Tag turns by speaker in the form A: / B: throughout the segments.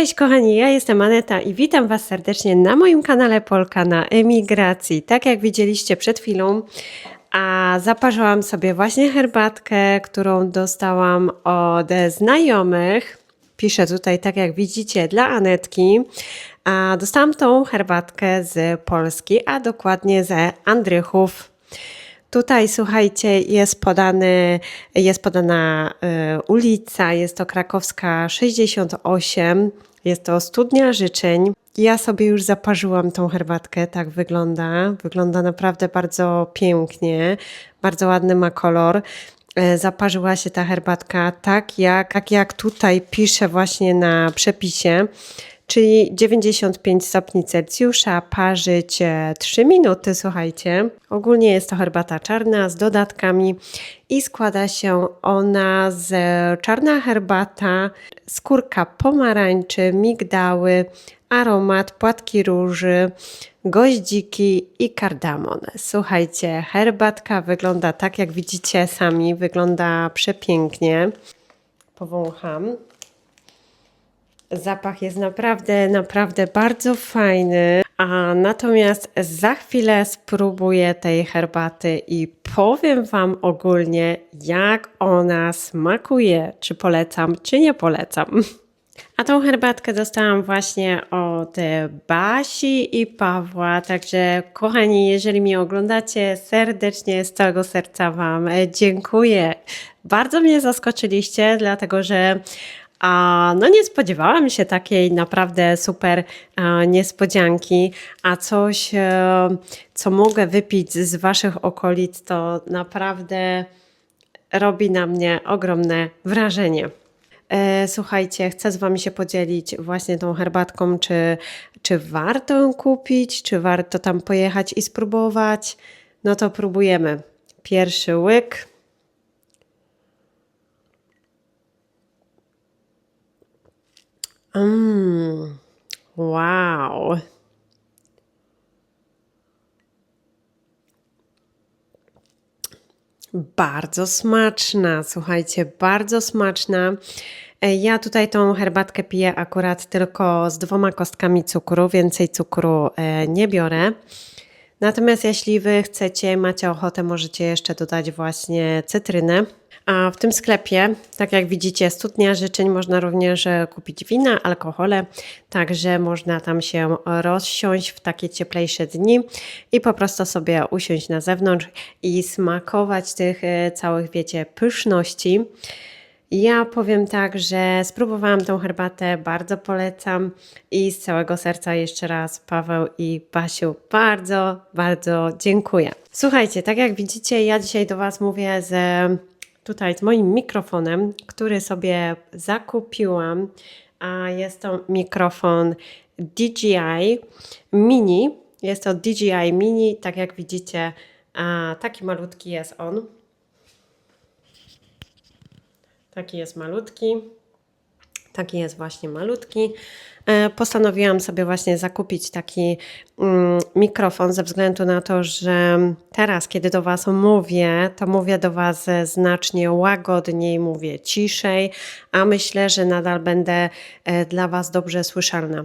A: Cześć kochani, ja jestem Aneta i witam Was serdecznie na moim kanale Polka na emigracji. Tak jak widzieliście przed chwilą, a zaparzyłam sobie właśnie herbatkę, którą dostałam od znajomych. Piszę tutaj, tak jak widzicie, dla Anetki. A dostałam tą herbatkę z Polski, a dokładnie ze Andrychów. Tutaj, słuchajcie, jest, podany, jest podana y, ulica, jest to krakowska 68, jest to studnia życzeń. Ja sobie już zaparzyłam tą herbatkę, tak wygląda. Wygląda naprawdę bardzo pięknie, bardzo ładny ma kolor. E, Zaparzyła się ta herbatka tak jak, tak jak tutaj pisze właśnie na przepisie czyli 95 stopni Celsjusza, parzyć e, 3 minuty, słuchajcie. Ogólnie jest to herbata czarna z dodatkami i składa się ona z czarna herbata, skórka pomarańczy, migdały, aromat, płatki róży, goździki i kardamon. Słuchajcie, herbatka wygląda tak, jak widzicie sami, wygląda przepięknie. Powącham. Zapach jest naprawdę, naprawdę bardzo fajny. A natomiast za chwilę spróbuję tej herbaty i powiem Wam ogólnie, jak ona smakuje. Czy polecam, czy nie polecam. A tą herbatkę dostałam właśnie od Basi i Pawła. Także, kochani, jeżeli mnie oglądacie, serdecznie z całego serca Wam dziękuję. Bardzo mnie zaskoczyliście, dlatego że a no nie spodziewałam się takiej naprawdę super e, niespodzianki, a coś, e, co mogę wypić z Waszych okolic, to naprawdę robi na mnie ogromne wrażenie. E, Słuchajcie, chcę z Wami się podzielić właśnie tą herbatką, czy, czy warto ją kupić, czy warto tam pojechać i spróbować. No to próbujemy. Pierwszy łyk. Mmm, wow. Bardzo smaczna, słuchajcie, bardzo smaczna. E, Ja tutaj tą herbatkę piję akurat tylko z dwoma kostkami cukru, więcej cukru e, nie biorę. Natomiast jeśli Wy chcecie, macie ochotę, możecie jeszcze dodać właśnie cytrynę. A w tym sklepie, tak jak widzicie, studnia życzeń można również e, kupić wina, alkohole, także można tam się rozsiąść w takie cieplejsze dni i po prostu sobie usiąść na zewnątrz i smakować tych e, całych, wiecie, pyszności. Ja powiem tak, że spróbowałam tą herbatę, bardzo polecam i z całego serca jeszcze raz Paweł i Basiu bardzo, bardzo dziękuję. Słuchajcie, tak jak widzicie, ja dzisiaj do Was mówię z tutaj z moim mikrofonem, który sobie zakupiłam, a jest to mikrofon DJI Mini. Jest to DJI Mini, tak jak widzicie, taki malutki jest on. Taki jest malutki. Taki jest właśnie malutki. E, Postanowiłam sobie właśnie zakupić taki mm, mikrofon ze względu na to, że teraz, kiedy do Was mówię, to mówię do Was znacznie łagodniej, mówię ciszej, a myślę, że nadal będę e, dla Was dobrze słyszalna.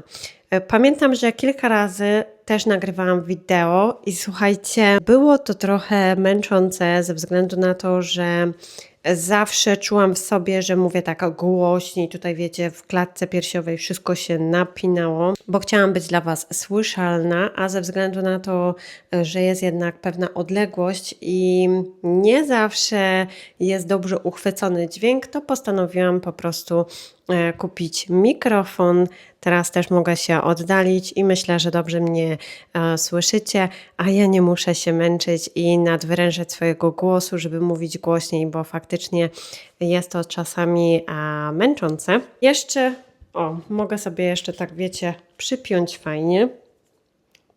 A: E, Pamiętam, że kilka razy też nagrywałam wideo i słuchajcie, było to trochę męczące ze względu na to, że zawsze czułam w sobie, że mówię tak głośniej, tutaj wiecie, w klatce piersiowej wszystko się napinało, bo chciałam być dla Was słyszalna, a ze względu na to, że jest jednak pewna odległość i nie zawsze jest dobrze uchwycony dźwięk, to postanowiłam po prostu e, kupić mikrofon. Teraz też mogę się oddalić i myślę, że dobrze mnie e, słyszycie, a ja nie muszę się męczyć i nadwyrężać swojego głosu, żeby mówić głośniej, bo faktycznie jest to czasami e, męczące. Jeszcze, o, mogę sobie jeszcze tak, wiecie, przypiąć fajnie,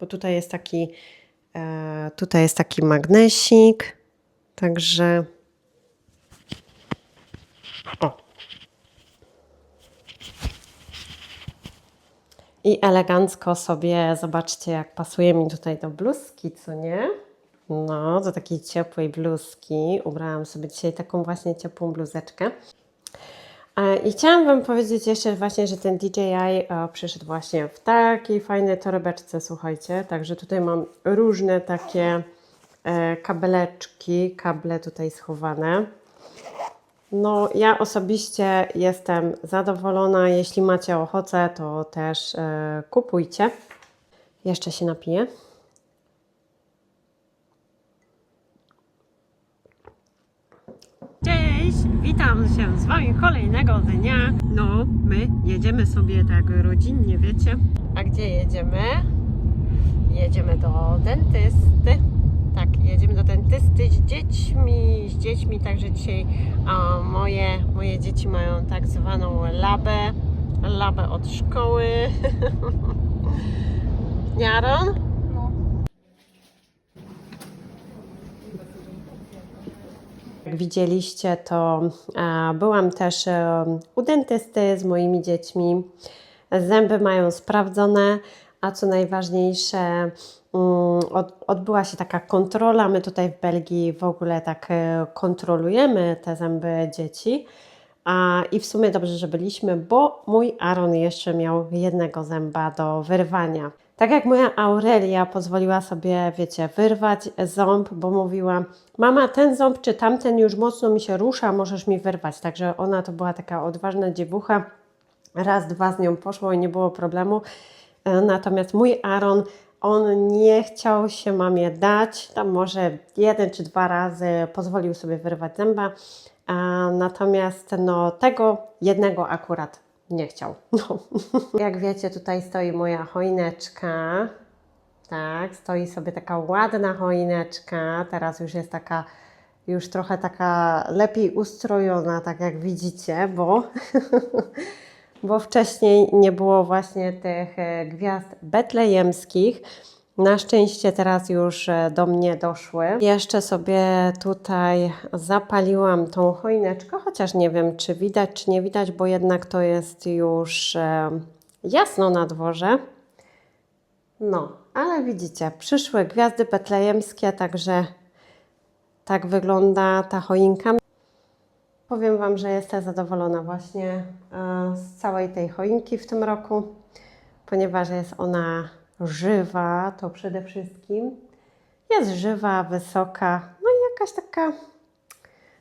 A: bo tutaj jest taki, e, tutaj jest taki magnesik, także o, I elegancko sobie, zobaczcie jak pasuje mi tutaj do bluzki, co nie? No, do takiej ciepłej bluzki. Ubrałam sobie dzisiaj taką właśnie ciepłą bluzeczkę. E, I chciałam Wam powiedzieć jeszcze właśnie, że ten DJI e, przyszedł właśnie w takiej fajnej torebeczce, słuchajcie. Także tutaj mam różne takie e, kabeleczki, kable tutaj schowane. No, ja osobiście jestem zadowolona. Jeśli macie ochotę, to też e, kupujcie. Jeszcze się napiję. Cześć, witam się z Wami kolejnego dnia. No, my jedziemy sobie tak rodzinnie, wiecie. A gdzie jedziemy? Jedziemy do dentysty. Tak, jedziemy do dentysty z dziećmi, dziećmi, także dzisiaj a, moje, moje dzieci mają tak zwaną labę, labę od szkoły. Jaron? Jak widzieliście, to e, byłam też e, u dentysty z moimi dziećmi. Zęby mają sprawdzone, a co najważniejsze, mm, od, odbyła się taka kontrola. My tutaj w Belgii w ogóle tak e, kontrolujemy te zęby dzieci. A, I w sumie dobrze, że byliśmy, bo mój Aaron jeszcze miał jednego zęba do wyrwania. Tak jak moja Aurelia pozwoliła sobie, wiecie, wyrwać ząb, bo mówiła: Mama, ten ząb czy tamten już mocno mi się rusza, możesz mi wyrwać. Także ona to była taka odważna dziewucha. Raz, dwa z nią poszło i nie było problemu. E, Natomiast mój Aaron, on nie chciał się mamie dać. Tam może jeden czy dwa razy pozwolił sobie wyrwać zęba. A natomiast no, tego jednego akurat nie chciał. No. Jak wiecie, tutaj stoi moja choineczka. Tak, stoi sobie taka ładna choineczka. Teraz już jest taka, już trochę taka lepiej ustrojona, tak jak widzicie, bo, bo wcześniej nie było właśnie tych e, gwiazd betlejemskich. Na szczęście teraz już e, do mnie doszły. Jeszcze sobie tutaj zapaliłam tą choineczkę, chociaż nie wiem, czy widać, czy nie widać, bo jednak to jest już e, jasno na dworze. No, ale widzicie, przyszły gwiazdy betlejemskie, także tak wygląda ta choinka. Powiem Wam, że jestem zadowolona właśnie e, z całej tej choinki w tym roku, ponieważ jest ona żywa, to przede wszystkim. Jest żywa, wysoka, no i jakaś taka,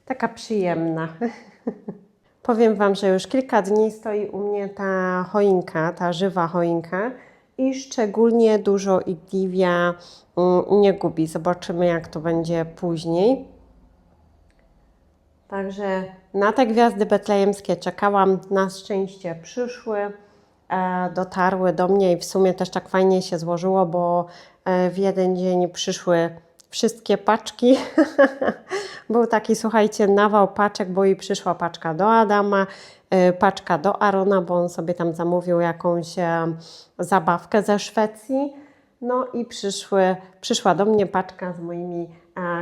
A: taka przyjemna. Powiem Wam, że już kilka dni stoi u mnie ta choinka, ta żywa choinka i szczególnie dużo igliwia mm, nie gubi. Zobaczymy, jak to będzie później. Także na te gwiazdy betlejemskie czekałam. Na szczęście przyszły, e, dotarły do mnie i w sumie też tak fajnie się złożyło, bo e, w jeden dzień przyszły wszystkie paczki. Był taki, słuchajcie, nawał paczek, bo i przyszła paczka do Adama, e, paczka do Arona, bo on sobie tam zamówił jakąś zabawkę ze Szwecji. No i przyszły, przyszła do mnie paczka z moimi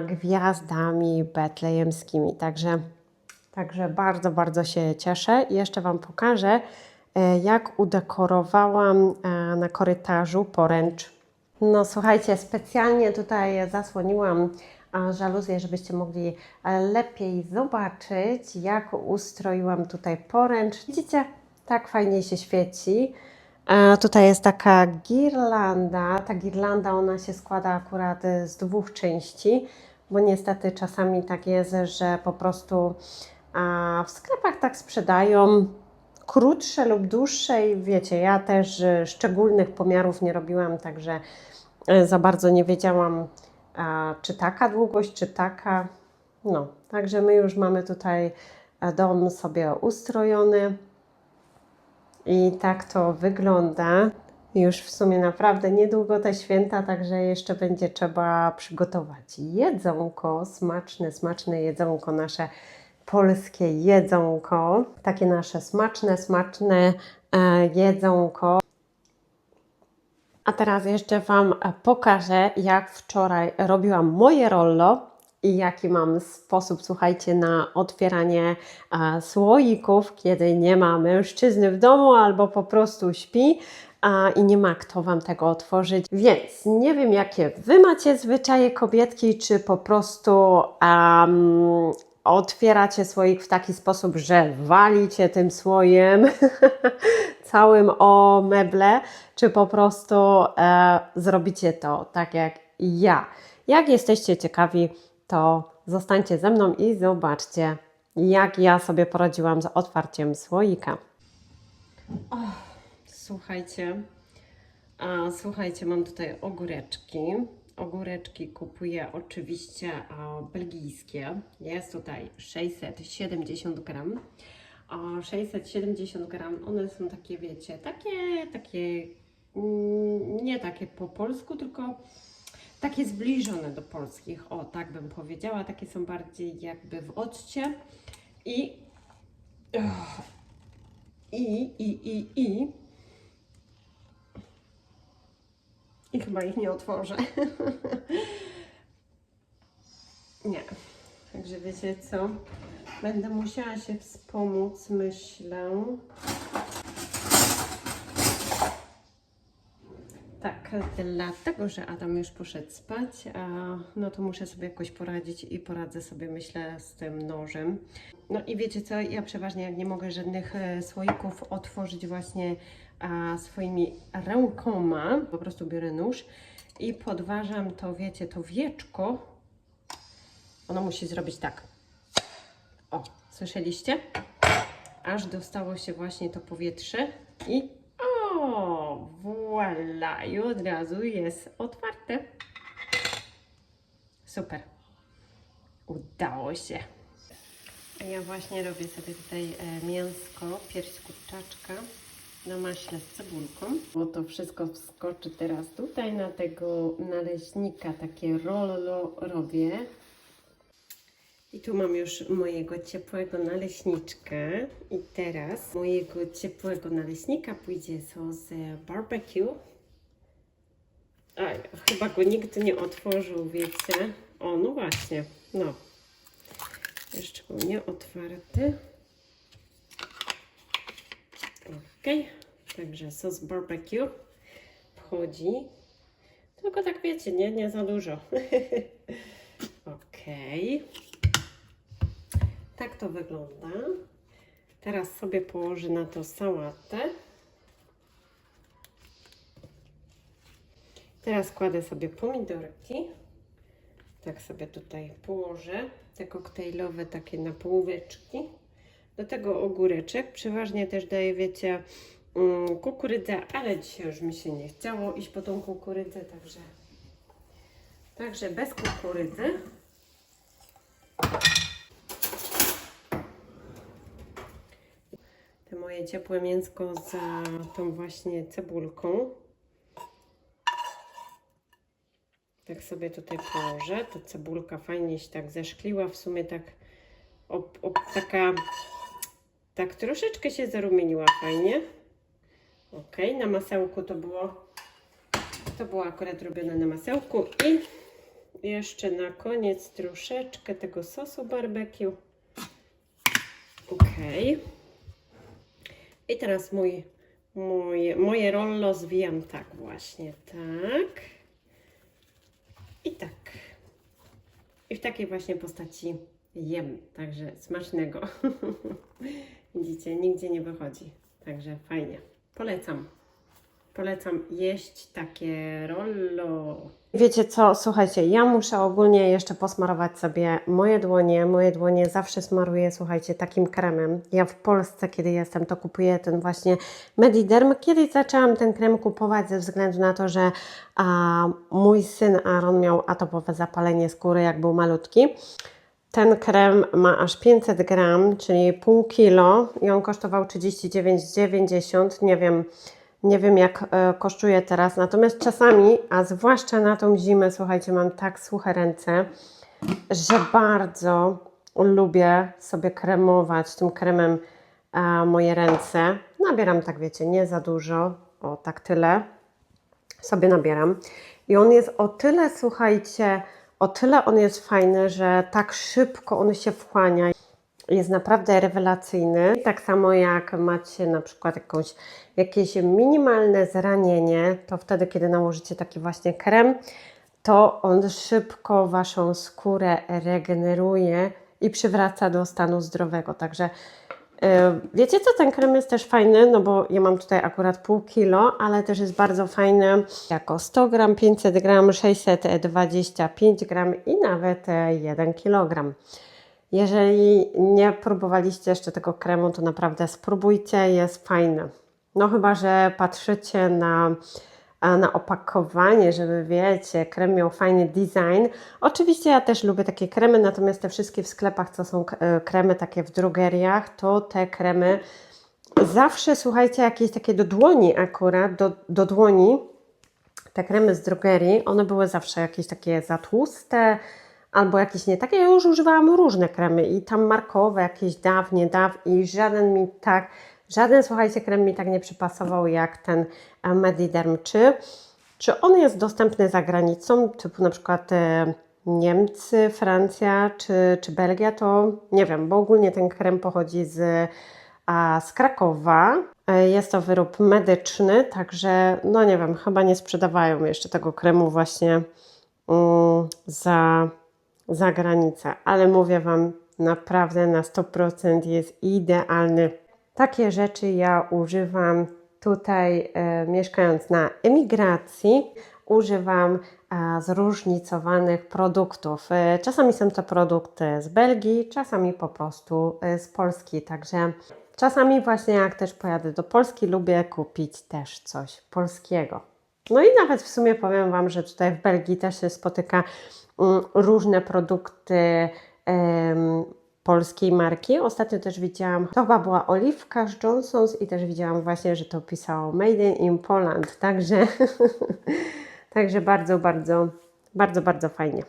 A: gwiazdami betlejemskimi. Także, także bardzo, bardzo się cieszę. I jeszcze Wam pokażę, e, jak udekorowałam e, na korytarzu poręcz. No słuchajcie, specjalnie tutaj zasłoniłam e, żaluzję, żebyście mogli lepiej zobaczyć, jak ustroiłam tutaj poręcz. Widzicie, tak fajnie się świeci. E, Tutaj jest taka girlanda. Ta girlanda ona się składa akurat z dwóch części, bo niestety czasami tak jest, że po prostu w sklepach tak sprzedają krótsze lub dłuższe i wiecie, ja też szczególnych pomiarów nie robiłam, także e, za bardzo nie wiedziałam, czy taka długość, czy taka. No, także my już mamy tutaj e, dom sobie ustrojony. I tak to wygląda. Już w sumie naprawdę niedługo te święta, także jeszcze będzie trzeba przygotować jedzonko, smaczne, smaczne jedzonko, nasze polskie jedzonko. Takie nasze smaczne, smaczne e, jedzonko. A teraz jeszcze Wam pokażę, jak wczoraj robiłam moje rollo i jaki mam sposób, słuchajcie, na otwieranie e, słoików, kiedy nie ma mężczyzny w domu albo po prostu śpi. A, I nie ma kto Wam tego otworzyć, więc nie wiem, jakie Wy macie zwyczaje kobietki, czy po prostu um, otwieracie słoik w taki sposób, że walicie tym słojem całym o meble, czy po prostu e, zrobicie to tak jak ja. Jak jesteście ciekawi, to zostańcie ze mną i zobaczcie, jak ja sobie poradziłam z otwarciem słoika. słuchajcie, a, słuchajcie, mam tutaj ogóreczki. Ogóreczki kupuję oczywiście belgijskie. Jest tutaj 670 gram. A 670 gram, one są takie, wiecie, takie, takie, mm, nie takie po polsku, tylko takie zbliżone do polskich. O, tak bym powiedziała. Takie są bardziej jakby w occie. I, i, i, i, i, I chyba ich nie otworzę. nie. Także wiecie co? Będę musiała się wspomóc, myślę. Tak, dlatego, że Adam już poszedł spać, a no to muszę sobie jakoś poradzić i poradzę sobie, myślę, z tym nożem. No i wiecie co, ja przeważnie jak nie mogę żadnych e, słoików otworzyć właśnie swoimi rękoma, po prostu biorę nóż i podważam to, wiecie, to wieczko. Ono musi zrobić tak. O, słyszeliście? Aż dostało się właśnie to powietrze i o, voilà, i od razu jest otwarte. Super. Udało się. Ja właśnie robię sobie tutaj e, mięsko, pierś kurczaczka na maśle z cebulką. Bo to wszystko wskoczy teraz tutaj na tego naleśnika. Takie rollo robię. I tu mam już mojego ciepłego naleśniczka. I teraz mojego ciepłego naleśnika pójdzie sos barbecue. A, chyba go nigdy nie otworzył, wiecie. O, no właśnie, no. Jeszcze był nieotwarty. Ok, także sos barbecue wchodzi. Tylko tak wiecie, nie, nie za dużo. ok. Tak to wygląda. Teraz sobie położę na to sałatę. Teraz kładę sobie pomidorki. Tak sobie tutaj położę. Te koktajlowe takie na półeczki. Do tego ogóreczek. Przeważnie też daję, wiecie, mm, kukurydzę, ale dzisiaj już mi się nie chciało iść po tą kukurydzę, także, także bez kukurydzy. Te moje ciepłe mięsko za tą właśnie cebulką. Tak sobie tutaj położę. Ta cebulka fajnie się tak zeszkliła. W sumie tak taka tak troszeczkę się zarumieniła fajnie. Ok, na masełku to było to było akurat robione na masełku i jeszcze na koniec troszeczkę tego sosu barbecue. Ok. I teraz mój, moje, moje rollo zwijam tak właśnie, tak. I tak. I w takiej właśnie postaci jem. Także smacznego. Widzicie, nigdzie nie wychodzi. Także fajnie. Polecam. Polecam jeść takie rollo. Wiecie co, słuchajcie, ja muszę ogólnie jeszcze posmarować sobie moje dłonie. Moje dłonie zawsze smaruję, słuchajcie, takim kremem. Ja w Polsce, kiedy jestem, to kupuję ten właśnie Mediderm. Kiedyś zaczęłam ten krem kupować ze względu na to, że a, mój syn Aaron miał atopowe zapalenie skóry, jak był malutki. Ten krem ma aż 500 gram, czyli pół kilo i on kosztował 39,90. Nie wiem, nie wiem jak e, kosztuje teraz. Natomiast czasami, a zwłaszcza na tą zimę, słuchajcie, mam tak suche ręce, że bardzo lubię sobie kremować tym kremem e, moje ręce. Nabieram tak, wiecie, nie za dużo, o tak tyle sobie nabieram. I on jest o tyle, słuchajcie, o tyle on jest fajny, że tak szybko on się wchłania. Jest naprawdę rewelacyjny. Tak samo jak macie na przykład jakąś, jakieś minimalne zranienie, to wtedy, kiedy nałożycie taki właśnie krem, to on szybko Waszą skórę regeneruje i przywraca do stanu zdrowego. Także e, wiecie co, ten krem jest też fajny, no bo ja mam tutaj akurat pół kilo, ale też jest bardzo fajny jako 100 gram, 500 gram, 625 gram i nawet e, 1 kilogram. Jeżeli nie próbowaliście jeszcze tego kremu, to naprawdę spróbujcie, jest fajny. No chyba, że patrzycie na, a, na opakowanie, żeby wiecie, krem miał fajny design. Oczywiście ja też lubię takie kremy, natomiast te wszystkie w sklepach, co są e, kremy takie w drogeriach, to te kremy zawsze, słuchajcie, jakieś takie do dłoni akurat, do, do dłoni, te kremy z drogerii, one były zawsze jakieś takie za tłuste, albo jakieś nie takie. Ja już używałam różne kremy i tam markowe, jakieś daw, nie daw i żaden mi tak, żaden, słuchajcie, krem mi tak nie przypasował jak ten e, Mediderm. Czy, czy on jest dostępny za granicą, typu na przykład e, Niemcy, Francja czy, czy Belgia, to nie wiem, bo ogólnie ten krem pochodzi z, a, z Krakowa. E, Jest to wyrób medyczny, także no nie wiem, chyba nie sprzedawają jeszcze tego kremu właśnie mm, za, za granicę, ale mówię Wam, naprawdę na 100% jest idealny. Takie rzeczy ja używam tutaj, e, mieszkając na emigracji, używam e, zróżnicowanych produktów. E, czasami są to produkty z Belgii, czasami po prostu e, z Polski, także czasami właśnie jak też pojadę do Polski, lubię kupić też coś polskiego. No i nawet w sumie powiem Wam, że tutaj w Belgii też się spotyka różne produkty polskiej marki. Ostatnio też widziałam, to chyba była oliwka z Johnson's i też widziałam właśnie, że to pisało Made in Poland, także, także bardzo, bardzo, bardzo, bardzo fajnie.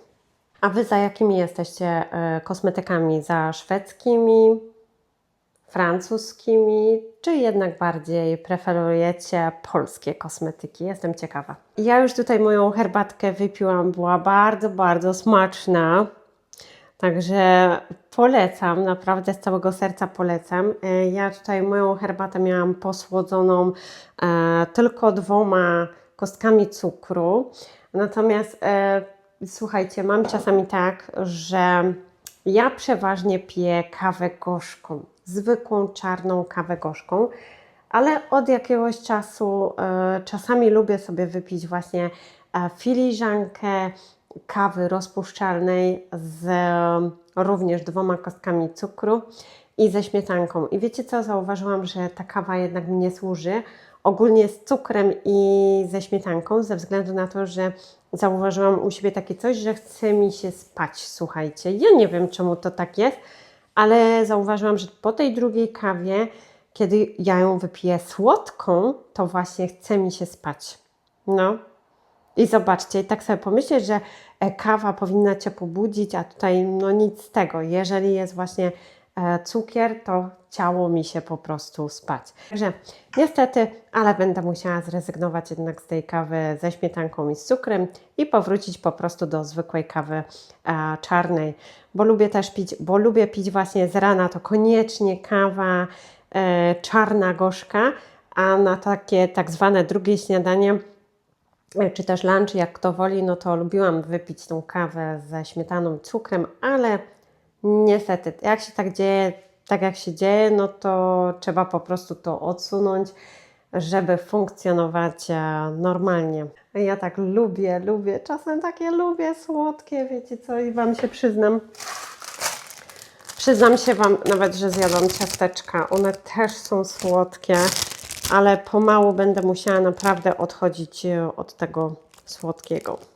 A: A Wy za jakimi jesteście e, kosmetykami? Za szwedzkimi, francuskimi, czy jednak bardziej preferujecie polskie kosmetyki? Jestem ciekawa. Ja już tutaj moją herbatkę wypiłam, była bardzo, bardzo smaczna. Także polecam, naprawdę z całego serca polecam. E, Ja tutaj moją herbatę miałam posłodzoną e, tylko dwoma kostkami cukru. Natomiast e, słuchajcie, mam czasami tak, że ja przeważnie piję kawę gorzką, zwykłą czarną kawę gorzką, ale od jakiegoś czasu e, czasami lubię sobie wypić właśnie e, filiżankę kawy rozpuszczalnej z e, również dwoma kostkami cukru i ze śmietanką. I wiecie co, zauważyłam, że ta kawa jednak mi nie służy. Ogólnie z cukrem i ze śmietanką, ze względu na to, że zauważyłam u siebie takie coś, że chce mi się spać, słuchajcie. Ja nie wiem, czemu to tak jest, ale zauważyłam, że po tej drugiej kawie, kiedy ja ją wypiję słodką, to właśnie chce mi się spać. No, i zobaczcie, tak sobie pomyśleć, że e, kawa powinna Cię pobudzić, a tutaj no nic z tego. Jeżeli jest właśnie cukier, to ciało mi się po prostu spać. Także niestety, ale będę musiała zrezygnować jednak z tej kawy ze śmietanką i z cukrem i powrócić po prostu do zwykłej kawy e, czarnej, bo lubię też pić, bo lubię pić właśnie z rana, to koniecznie kawa e, czarna, gorzka, a na takie tak zwane drugie śniadanie czy też lunch, jak kto woli, no to lubiłam wypić tą kawę ze śmietaną, cukrem, ale niestety, jak się tak dzieje, tak jak się dzieje, no to trzeba po prostu to odsunąć, żeby funkcjonować e, normalnie. Ja tak lubię, lubię, czasem takie lubię słodkie, wiecie co, i Wam się przyznam. Przyznam się Wam nawet, że zjadłam ciasteczka. One też są słodkie, ale pomału będę musiała naprawdę odchodzić e, od tego słodkiego.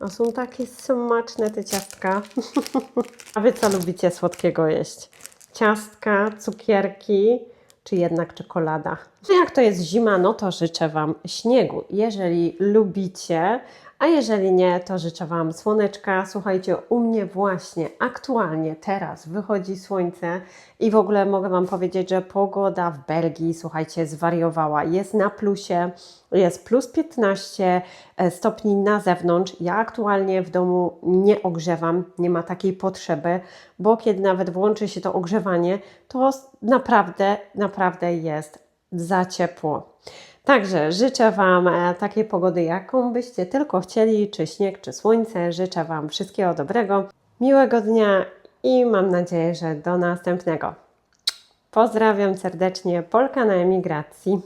A: A są takie smaczne te ciastka. A Wy co lubicie słodkiego jeść? Ciastka, cukierki, czy jednak czekolada? No Jak to jest zima, no to życzę Wam śniegu, jeżeli lubicie, a jeżeli nie, to życzę Wam słoneczka. Słuchajcie, u mnie właśnie aktualnie teraz wychodzi słońce i w ogóle mogę Wam powiedzieć, że pogoda w Belgii, słuchajcie, zwariowała. Jest na plusie, jest plus 15 stopni na zewnątrz. Ja aktualnie w domu nie ogrzewam, nie ma takiej potrzeby, bo kiedy nawet włączy się to ogrzewanie, to naprawdę, naprawdę jest za ciepło. Także życzę Wam e, takiej pogody, jaką byście tylko chcieli, czy śnieg, czy słońce. Życzę Wam wszystkiego dobrego, miłego dnia i mam nadzieję, że do następnego. Pozdrawiam serdecznie, Polka na emigracji.